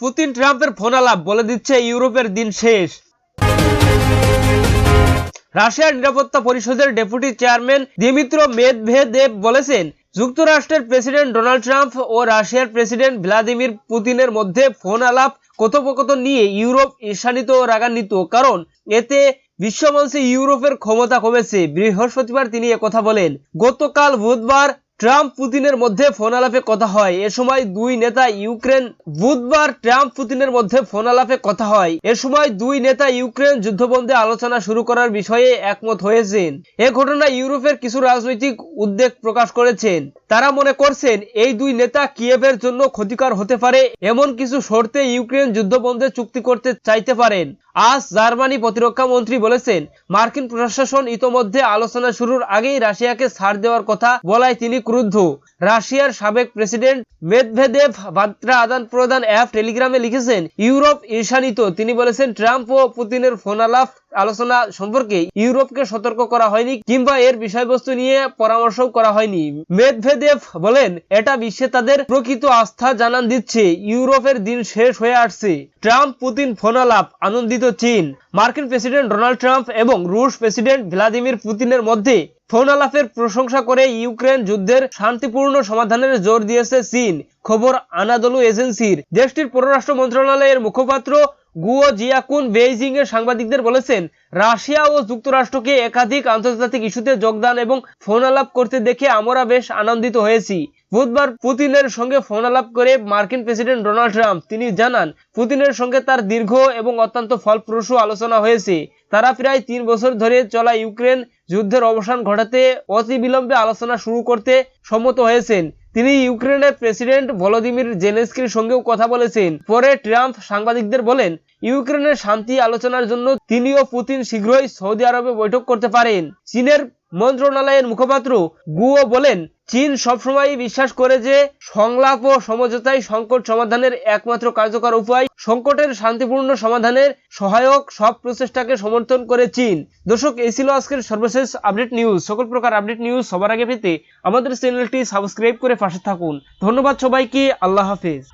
Putin ট্রাম্পের phone আলাপ বলে দিচ্ছে ইউরোপের দিন শেষ। রাশিয়ার নিরাপত্তা পরিষদের ডেপুটি চেয়ারম্যান দিমিত্র মেদভেদেব বলেছেন, যুক্তরাষ্ট্রের প্রেসিডেন্ট ডোনাল্ড ট্রাম্প ও রাশিয়ার প্রেসিডেন্ট ভ্লাদিমির পুতিনের মধ্যে ফোন আলাপ কথোপকথন নিয়ে ইউরোপ ঈর্ষান্বিত ও রাগান্বিত, কারণ এতে বিশ্বমঞ্চে ইউরোপের ক্ষমতা কমেছে। বৃহস্পতিবার তিনি একথা বলেন, গতকাল বুধবার ট্রাম্প পুতিনের মধ্যে ফোন আলাপে কথা হয়। এ সময় দুই নেতা ইউক্রেন, বুধবার ট্রাম্প পুতিনের মধ্যে ফোন আলাপে কথা হয়। এ সময় দুই নেতা ইউক্রেন যুদ্ধবন্ধে আলোচনা শুরু করার বিষয়ে একমত হয়েছেন। এ ঘটনায় ইউরোপের কিছু রাজনৈতিক উদ্বেগ প্রকাশ করেছেন। তারা মনে করছেন, এই দুই নেতা কিয়েভের জন্য ক্ষতিকর হতে পারে, এমন কিছু শর্তে ইউক্রেন যুদ্ধবন্ধে চুক্তি করতে চাইতে পারেন। আজ জার্মানি প্রতিরক্ষা মন্ত্রী বলেছেন, মার্কিন প্রশাসন ইতোমধ্যে আলোচনা শুরুর আগেই রাশিয়াকে ছাড় দেওয়ার কথা বলায় তিনি ক্রুদ্ধ। রাশিয়ার সাবেক প্রেসিডেন্ট মেদভেদেভ বার্তা আদান প্রদান অ্যাপ টেলিগ্রামে লিখেছেন, ইউরোপ ঈর্ষান্বিত। তিনি বলেছেন, ট্রাম্প ও পুতিনের ফোনালাপ আলোচনা সম্পর্কে ইউরোপকে সতর্ক করা হয়নি কিংবা এর বিষয়বস্তু নিয়ে পরামর্শ করা হয়নি। মেদভেদেভ বলেন, এটা বিশ্বে তাদের প্রকৃত আস্থা জানান দিচ্ছে। ইউরোপের দিন শেষ হয়ে আসছে। ট্রাম্প, পুতিন ফোনালাপ, আনন্দিত চীন। মার্কিন প্রেসিডেন্ট ডোনাল্ড ট্রাম্প এবং রুশ প্রেসিডেন্ট ভ্লাদিমির পুতিনের মধ্যে ফোন আলাপের প্রশংসা করে ইউক্রেন যুদ্ধের শান্তিপূর্ণ সমাধানের জোর দিয়েছে চীন। খবর আনাদলু এজেন্সির। দেশটির পররাষ্ট্র মন্ত্রণালয়ের মুখপাত্র গুয়ো জিয়াকুন বেইজিং এর সাংবাদিকদের বলেছেন, রাশিয়া ও যুক্তরাষ্ট্রকে একাধিক আন্তর্জাতিক ইস্যুতে যোগদান এবং ফোন আলাপ করতে দেখে আমরা বেশ আনন্দিত হয়েছি। বুধবার পুতিনের সঙ্গে ফোন আলাপ করে মার্কিন প্রেসিডেন্ট ডোনাল্ড ট্রাম্প। তিনি জানান, পুতিনের সঙ্গে তার দীর্ঘ এবং অত্যন্ত ফলপ্রসূ আলোচনা হয়েছে। তারা প্রায় তিন বছর ধরে চলা ইউক্রেন যুদ্ধের অবসান ঘটাতে অতিবিলম্বে আলোচনা শুরু করতে সম্মত হয়েছেন। তিনি ইউক্রেনের প্রেসিডেন্ট ভলোদিমির জেলেন্সকির সঙ্গেও কথা বলেছেন। পরে ট্রাম্প সাংবাদিকদের বলেন, ইউক্রেনের শান্তি আলোচনার জন্য তিনি ও পুতিন শীঘ্রই সৌদি আরবে বৈঠক করতে পারেন। চীনের মন্ত্রণালয়ের মুখপাত্র গুও বলেন, চীন সবসময় বিশ্বাস করে যে সংলাপ ও সমঝোতাই সংকট সমাধানের একমাত্র কার্যকর উপায় সংকটের শান্তিপূর্ণ সমাধানের সহায়ক সব প্রচেষ্টাকে সমর্থন করে চীন। দর্শক, এই ছিল আজকের সর্বশেষ আপডেট নিউজ। সকল প্রকার আপডেট নিউজ সবার আগে পেতে আমাদের চ্যানেলটি সাবস্ক্রাইব করে পাশে থাকুন। ধন্যবাদ সবাইকে। আল্লাহ হাফেজ।